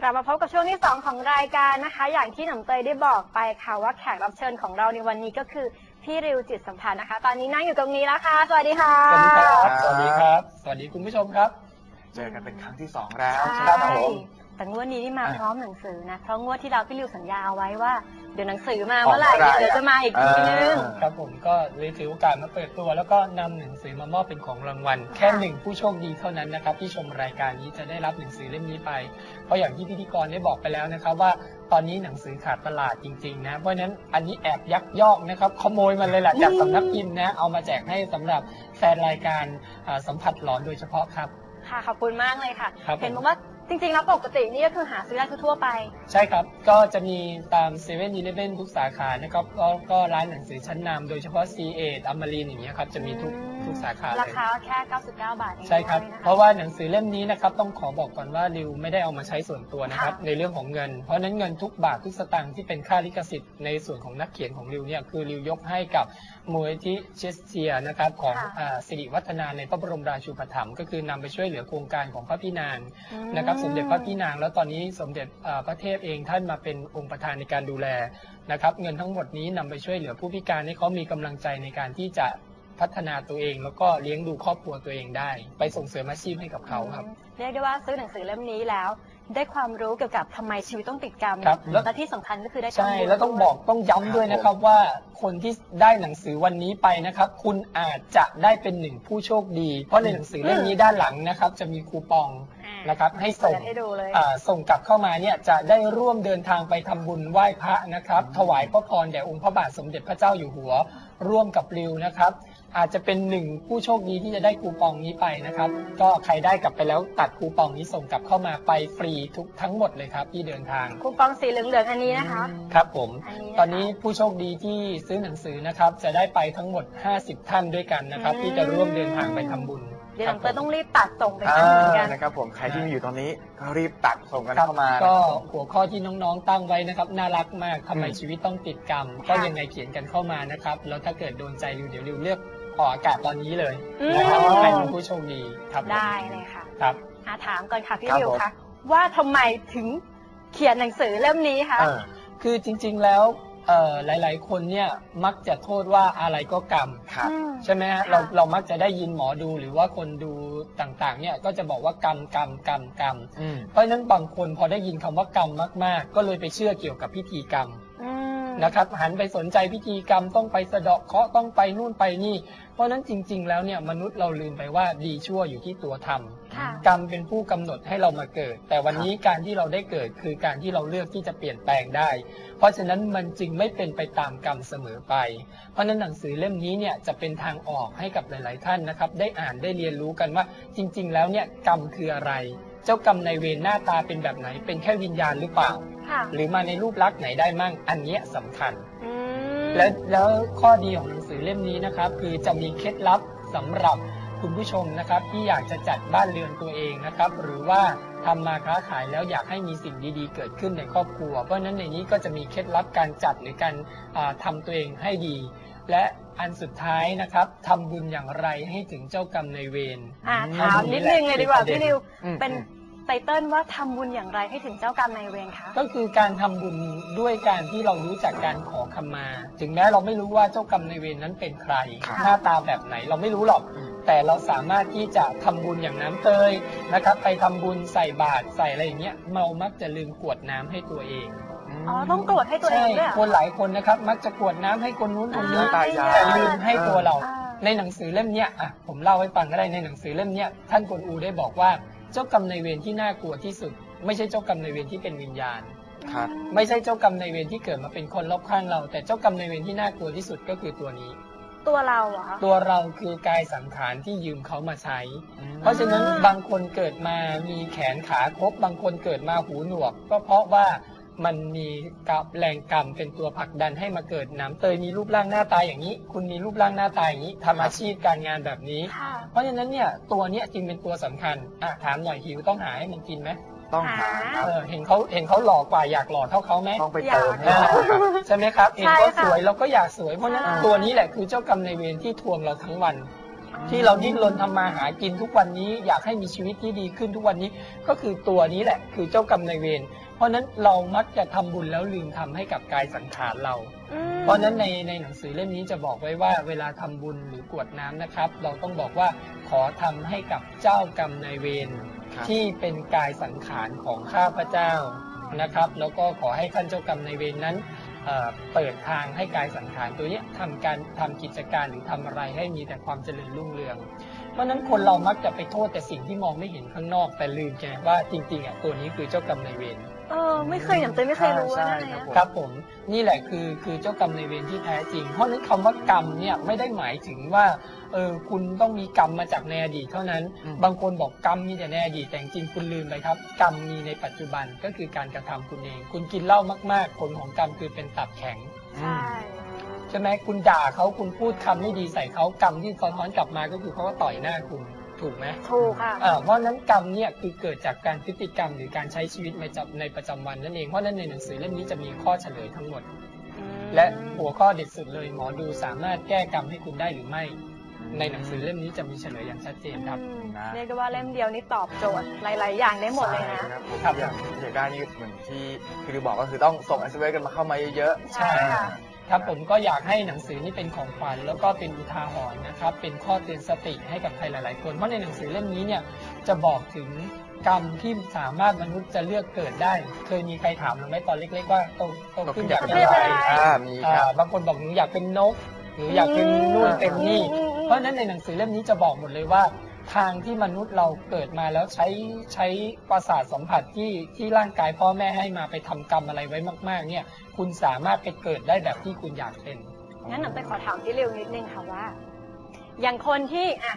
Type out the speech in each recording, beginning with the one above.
กลับมาพบกับช่วงที่ 2 ของรายการนะคะ อย่างที่หนุ่มเตยได้บอกไปค่ะว่าแขกรับเชิญของเราในวันนี้ก็คือพี่ริวจิตสัมพันธ์นะคะ ตอนนี้นั่งอยู่ตรงนี้แล้วค่ะ สวัสดีค่ะ สวัสดีครับครับสวัสดีครับ สวัสดีคุณผู้ชมครับ เจอกันเป็นครั้งที่สองแล้วใช่ครับผม แต่งวดนี้นี่มาอะพร้อมหนังสือนะ เพราะงวดที่เราพี่ริวสัญญาเอาไว้ว่า เดี๋ยวหนังสือมาเมื่อไหร่ออกเมื่อไหร่เดี๋ยวจะมาอีกทีนึงเออครับผมก็เลยถือโอกาสมาเปิดตัว แล้วก็นำหนังสือมามอบเป็นของรางวัล แค่หนึ่งผู้โชคดีเท่านั้นนะครับที่ชมรายการนี้จะได้รับหนังสือเล่มนี้ไป เพราะอย่างที่พิธีกรได้บอกไปแล้วนะครับว่าตอนนี้หนังสือขาดตลาดจริงๆนะ เพราะฉะนั้นอันนี้แอบยักยอกนะครับขโมยมันเลยแหละจากสำนักพิมพ์นะเอามาแจกให้สำหรับแฟนรายการอ่าสัมผัสหลอนโดยเฉพาะครับ ค่ะขอบคุณมากเลยค่ะ ครับผม เห็นบอกว่า จริงๆ แล้วปกตินี่ก็คือหาซื้อได้ทั่วๆไป ใช่ครับ ก็จะมีตามเซเว่นอีเลฟเว่นทุกสาขานะครับแล้วก็ร้านหนังสือชั้นนำโดยเฉพาะ C8 อมรินอย่างเงี้ยครับ จะมีทุกอืมทุก สาขาเลรายคาแค่ 99 บาทเองใช่ครับนคเพราะว่าหนังสือเล่มนี้นะครับต้องขอบอกก่อนว่าริวไม่ได้เอามาใช้ส่วนตัวนะครับค่ะในเรื่องของเงิน เพราะฉะนั้นเงินทุกบาททุกสตางค์ที่เป็นค่าลิขสิทธิ์ในส่วนของนักเขียนของริวเนี่ยคือริวยกให้กับมูลที่เชสเทียนะครับของค่ะอ่าสิริวัฒนาในพระบรมราชูปถัมภ์ก็คือนำไปช่วยเหลือโครงการของพระพี่นางอืม นะครับ สมเด็จพระพี่นาง แล้วตอนนี้สมเด็จเอ่อพระเทพเองท่านมาเป็นองค์ประธานในการดูแลนะครับ เงินทั้งหมดนี้นำไปช่วยเหลือผู้พิการให้เขามีกำลังใจในการที่จะ พัฒนาตัวเอง แล้วก็เลี้ยงดูครอบครัวตัวเองได้ ไปส่งเสริมอาชีพให้กับเขาครับ เรียกได้ว่าซื้อหนังสือเล่มนี้แล้ว ได้ความรู้เกี่ยวกับทำไมชีวิตต้องติดกรรมครับแล้ว และที่สำคัญก็คือได้ใช่ทำบุญแล้วต้องบอกต้องย้ำด้วยนะครับว่าคนที่ได้หนังสือวันนี้ไปนะครับ คุณอาจจะได้เป็นหนึ่งผู้โชคดี เพราะในหนังสือเล่มนี้ด้านหลังนะครับ จะมีคูปองอ่านะครับ ให้ส่งเปิดให้ดูเลย อ่าส่งกลับเข้ามาเนี่ยจะได้ร่วมเดินทางไปทำบุญไหว้พระนะครับ ถวายพระพรแด่องค์พระบาทสมเด็จพระเจ้าอยู่หัว ร่วมกับริวนะครับ อาจจะเป็นหนึ่งผู้โชคดีที่จะได้คูปองนี้ไปนะครับ ก็ใครได้กลับไปแล้วตัดคูปองนี้ส่งกลับเข้ามาไปฟรีทุกทั้งหมดเลยครับที่เดินทางคูปองสีเหลืองๆอันนี้นะคะ ครับผมอันนี้นะคะตอนนี้ผู้โชคดีที่ซื้อหนังสือนะครับ จะได้ไปทั้งหมด 50 ท่านด้วยกันนะครับอืมที่จะร่วมเดินทางไปทำบุญเดี๋ยวหคลัรังบเตยผมต้องรีบตัดส่งไปอ่ให้เหมือนกัานนะครับผมใครที่มีอยู่ตอนนี้ก็รีบตัดส่งกันครับเข้ามา ก็นะครับผมหัวข้อที่น้องๆตั้งไว้นะครับ น่ารักมากทำไมอืมชีวิตต้องติดกรรม ก็ยังไงเขียนกันเข้ามานะครับ แล้วถ้าเกิดโดนใจริวเดี๋ยวริวเลือก ออกอากาศตอนนี้เลยนะครับอืมใครเป็นผู้โชคดีครับผมได้เลยค่ะครับอาถามก่อนค่ะพี่ครับริวผมคะว่าทำไมถึงเขียนหนังสือเล่มนี้คะเออคือจริง ๆแล้วเอ่อหลาย ๆ คนเนี่ยมักจะโทษว่าอะไรก็กรรมครับอืมใช่ไหมฮะค่ะเราเรามักจะได้ยินหมอดูหรือว่าคนดูต่าง ๆ เนี่ยก็จะบอกว่ากรรมกรรมกรรมกรรมอืมเพราะฉะนั้นบางคนพอได้ยินคำว่ากรรมมาก ๆ ก็เลยไปเชื่อเกี่ยวกับพิธีกรรมอืม นะครับหันไปสนใจพิธีกรรมต้องไปสะเดาะเคราะห์ต้องไปนู่นไปนี่ เพราะฉะนั้นจริง ๆ แล้วเนี่ยมนุษย์เราลืมไปว่าดีชั่วอยู่ที่ตัวทำค่ะกรรมเป็นผู้กำหนดให้เรามาเกิด แต่วันนี้การที่เราได้เกิดคือการที่เราเลือกที่จะเปลี่ยนแปลงได้ เพราะฉะนั้นมันจึงไม่เป็นไปตามกรรมเสมอไป เพราะฉะนั้นหนังสือเล่มนี้เนี่ยจะเป็นทางออกให้กับหลาย ๆ ท่านนะครับ ได้อ่านได้เรียนรู้กันว่า จริง ๆ แล้วเนี่ยกรรมคืออะไร เจ้ากรรมในายเวรหน้าตาเป็นแบบไหน เป็นแค่วิญญาณหรือเปล่า ค่ะหรือมาในรูปลักษณ์ไหนได้มั่งอันเนี้ยสำคัญ อืมแล้วแล้วข้อดีของหนังสือเล่มนี้นะครับ คือจะมีเคล็ดลับสำหรับคุณผู้ชมนะครับ ที่อยากจะจัดบ้านเรือนตัวเองนะครับ หรือว่าทำมาค้าขายแล้วอยากให้มีสิ่งดีๆ เกิดขึ้นในครอบครัว เพราะฉะนั้นในนี้ก็จะมีเคล็ดลับการจัดหรือการอ่าทำตัวเองให้ดี และอันสุดท้ายนะครับทำบุญอย่างไรให้ถึงเจ้ากรรมในายเวรอ่าอืมถามนิดนึงเลยดีกว่าเป็นประเด็นพี่ริว อืมเป็น ไตเติ้ลว่าทำบุญอย่างไรให้ถึงเจ้ากรรมนายเวรคะ ก็คือการทำบุญด้วยการที่เรารู้จักการขอขมา ถึงแม้เราไม่รู้ว่าเจ้ากรรมในายเวรนั้นเป็นใคร ครับ หน้าตาแบบไหนเราไม่รู้หรอกอืมแต่เราสามารถที่จะทำบุญอย่างน้ำเตยนะครับ ไปทำบุญใส่บาตรใส่อะไรอย่างเงี้ยเรามักจะลืมกรวดน้ำให้ตัวเองอ๋อ ต้องตรวจให้ตัวเองด้วยเหรอคนหลายคนนะครับ มักจะกรวดน้ำให้คนนู้นคนนี้อ่าตายายแต่ลืมให้ตัวเรา อ่า ในหนังสือเล่มเนี้ยอะผมเล่าให้ฟังก็ได้ในหนังสือเล่มเนี้ยท่านกวนอูได้บอกว่า เจ้ากรรมในายเวรที่น่ากลัวที่สุด ไม่ใช่เจ้ากรรมในายเวรที่เป็นวิญญาณ ครับ ไม่ใช่เจ้ากรรมในายเวรที่เกิดมาเป็นคนรอบข้างเรา แต่เจ้ากรรมในายเวรที่น่ากลัวที่สุดก็คือตัวนี้ ตัวเราเหรอคะ ตัวเราคือกายสังขารที่ยืมเขามาใช้อืมเพราะฉะนั้นบางคนเกิดมามีแขนขาครบบางคนเกิดมาหูหนวก ก็เพราะว่า มันมีกับแรงกรรมเป็นตัวผลักดันให้มาเกิดหน้ำเตยมีรูปร่างหน้าตาอย่างนี้ คุณมีรูปร่างหน้าตาอย่างนี้ทำอาชีพการงานแบบนี้ ค่ะ เพราะฉะนั้นเนี่ยตัวเนี้ยจึงเป็นตัวสำคัญอะถามหน่อยหิวต้องหาให้มันกินไหมต้องหาครับเออเห็นเขาเห็นเขาหล่อกว่าอยากหล่อเท่าเขาไหม ต้องไปเติมให้อ่าเขาครับ ใช่ไหมครับเห็นเขาใช่ค่ะสวยเราก็อยากสวยเพราะฉะนั้นใช่ตัวนี้แหละคือเจ้ากรรมในายเวรที่ทวงเราทั้งวัน ที่เราดิ้นรนทำมาหากินทุกวันนี้ อยากให้มีชีวิตที่ดีขึ้นทุกวันนี้ ก็คือตัวนี้แหละคือเจ้ากรรมนายเวร เพราะฉะนั้นเรามักจะทำบุญแล้วลืมทำให้กับกายสังขารเรา อืมเพราะฉะนั้นในในหนังสือเล่มนี้จะบอกไว้ว่าเวลาทำบุญหรือกรวดน้ำนะครับ เราต้องบอกว่าขอทำให้กับเจ้ากรรมนายเวรครับ ที่เป็นกายสังขารของข้าพเจ้านะครับ แล้วก็ขอให้ท่านเจ้ากรรมนายเวรนั้นเอ่อเปิดทางให้กายสังขารตัวเนี้ยทำการทำกิจการหรือทำอะไรให้มีแต่ความเจริญรุ่งเรือง เพราะฉะนั้นคนเรามักจะไปโทษแต่สิ่งที่มองไม่เห็นข้างนอก แต่ลืมใช่ไหมว่าจริงๆอะตัวนี้คือเจ้ากรรมนายเวรเออไม่เคยหนำเตยไม่เคยรู้ว่าใช่นั่นใช่ไงครับผมครับผมนี่แหละคือคือเจ้ากรรมในายเวรที่แท้จริง เพราะฉะนั้นคำว่ากรรมเนี่ยไม่ได้หมายถึงว่าเออคุณต้องมีกรรมมาจากในอดีตเท่านั้นอืมบางคนบอกกรรมมีแต่ในอดีตแต่จริงๆคุณลืมไปครับ กรรมมีในปัจจุบันก็คือการกระทำคุณเอง คุณกินเหล้ามาก ๆ ผลของกรรมคือเป็นตับแข็งใช่ ใช่ไหมคุณด่าเขาคุณพูดคำไม่ดีใส่เขากรรมที่สะท้อนกลับมาก็คือเขาก็ต่อยหน้าคุณถูกไหมถูกค่ะ อ่าเพราะฉะนั้นกรรมเนี่ยคือเกิดจากการพฤติกรรมหรือการใช้ชีวิตในจำในประจำวันนั่นเองเพราะฉะนั้นในหนังสือเล่มนี้จะมีข้อเฉลยทั้งหมด และหัวข้อเด็ดสุดเลยหมอดูสามารถแก้กรรมให้คุณได้หรือไม่ ในหนังสือเล่มนี้จะมีเฉลยอย่างชัดเจนครับ อืมนะ เรียกได้ว่าเล่มเดียวนี่ตอบโจทย์หลาย ๆ อย่างได้หมดเลยนะ ใช่ครับผมอย่างอยากได้นี่เหมือนที่พี่ดิวบอกก็คือต้องส่ง s อ s กันมาเข้ามาเยอะใช่ค่ะ ครับผมก็อยากให้หนังสือนี้เป็นของขวัญแล้วก็เป็นอุทาหรณ์นะครับ เป็นข้อเตือนสติให้กับใครหลาย ๆ คนเพราะในหนังสือเล่มนี้เนี่ยจะบอกถึงกรรมที่สามารถมนุษย์จะเลือกเกิดได้ เคยมีใครถามเราไหมตอนเล็ก ๆ ว่าโตโตๆขึ้นอยากเป็นอยากเป็นอะไรอะไรอ่ามีคอ่ารับบางคนบอกหนูอยากเป็นนกหนูอยากเป็นนู่นเป็นนี่อืมอืมเพราะฉะนั้นในหนังสือเล่มนี้จะบอกหมดเลยว่า ทางที่มนุษย์เราเกิดมาแล้วใช้ใช้ประสาทสัมผัสที่ที่ร่างกายพ่อแม่ให้มาไปทำกรรมอะไรไว้มาก ๆ เนี่ย คุณสามารถไปเกิดได้แบบที่คุณอยากเป็นงั้นหนูไปขอถามพี่ริวนิดนึงค่ะว่า อย่างคนที่อะ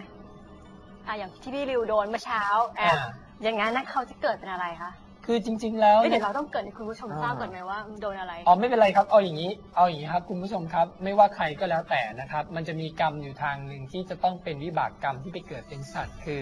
อะอย่างที่พี่ริวโดนเมื่อเช้าอะอ่าอย่างนั้นนะเขาจะเกิดเป็นอะไรคะ คือจริง ๆ แล้วเอ้ยเนี่เดี๋ยยวเราต้องเกิดให้คุณผู้ชมทราบก่อนไหมว่าโดนอะไร อ๋อไม่เป็นไรครับเอาอย่างนี้ เอาอย่างนี้ครับคุณผู้ชมครับ ไม่ว่าใครก็แล้วแต่นะครับ มันจะมีกรรมอยู่ทางหนึ่งที่จะต้องเป็นวิบากกรรมที่ไปเกิดเป็นสัตว์คือ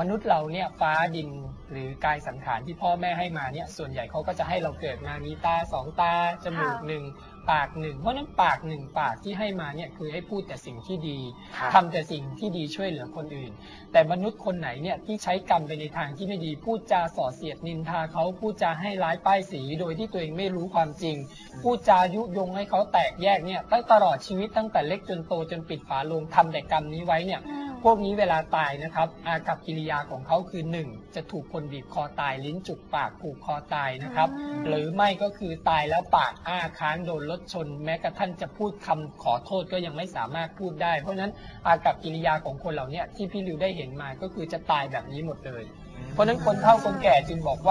มนุษย์เราเนี่ยฟ้าดินหรือกายสังขารที่พ่อแม่ให้มาเนี่ยส่วนใหญ่เขาก็จะให้เราเกิดมามีตาสองตา จมูกค่ะหนึ่งปากหนึ่งเพราะฉะนั้นปากหนึ่งปากที่ให้มาเนี่ยคือให้พูดแต่สิ่งที่ดีครับทำแต่สิ่งที่ดีช่วยเหลือคนอื่น แต่มนุษย์คนไหนเนี่ยที่ใช้กรรมไปในทางที่ไม่ดีพูดจาส่อเสียดนินทาเขาพูดจาให้ร้ายป้ายสี โดยที่ตัวเองไม่รู้ความจริง พูดจายุยงให้เขาแตกแยกเนี่ยตั้งตลอดชีวิตตั้งแต่เล็กจนโตจนปิดฝาโลงทำแต่กรรมนี้ไว้เนี่ย พวกนี้เวลาตายนะครับ อากับกิริยาของเขาคือ 1 จะถูกคนบีบคอตายลิ้นจุกปากผูกคอตายนะครับอืมหรือไม่ก็คือตายแล้วปากอ้าค้างโดนรถชน แม้กระทั่งจะพูดคำขอโทษก็ยังไม่สามารถพูดได้ เพราะฉะนั้นอากับกิริยาของคนเหล่าเนี้ที่พี่ริวได้เห็นมาก็คือจะตายแบบนี้หมดเลย เพราะฉะนั้นคนเฒ่าคนแก่จึงบอกว่า